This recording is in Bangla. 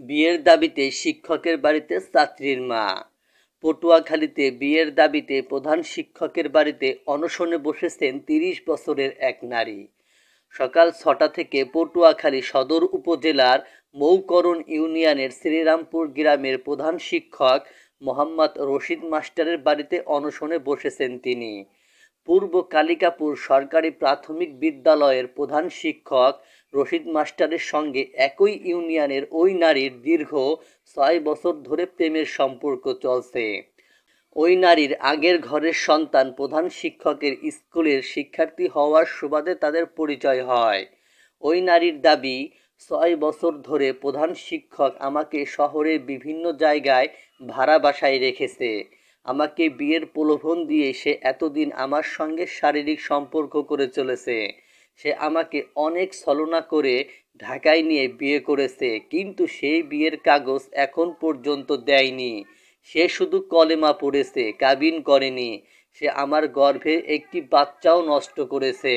বিয়ের দাবিতে শিক্ষকের বাড়িতে ছাত্রীর মা। পটুয়াখালীতে বিয়ের দাবিতে প্রধান শিক্ষকের বাড়িতে অনশনে বসেছেন তিরিশ বছরের এক নারী। সকাল ছটা থেকে পটুয়াখালী সদর উপজেলার মৌকরণ ইউনিয়নের শ্রীরামপুর গ্রামের প্রধান শিক্ষক মোহাম্মদ রশিদ মাস্টারের বাড়িতে অনশনে বসেছেন তিনি। পূর্ব কালিকাপুর সরকারি প্রাথমিক বিদ্যালয়ের প্রধান শিক্ষক রশিদ মাস্টারের সঙ্গে একই ইউনিয়নের ওই নারীর দীর্ঘ ছয় বছর ধরে প্রেমের সম্পর্ক চলছে। ওই নারীর আগের ঘরের সন্তান প্রধান শিক্ষকের স্কুলের শিক্ষার্থী হওয়ার সুবাদে তাদের পরিচয় হয়। ওই নারীর দাবি, ছয় বছর ধরে প্রধান শিক্ষক আমাকে শহরের বিভিন্ন জায়গায় ভাড়া বাসায় রেখেছে। আমাকে বিয়ের প্রলোভন দিয়ে সে এতদিন আমার সঙ্গে শারীরিক সম্পর্ক করে চলেছে। সে আমাকে অনেক ছলনা করে ঢাকায় নিয়ে বিয়ে করেছে, কিন্তু সেই বিয়ের কাগজ এখন পর্যন্ত দেয়নি। সে শুধু কলেমা পড়েছে, কাবিন করেনি। সে আমার গর্ভে একটি বাচ্চাও নষ্ট করেছে।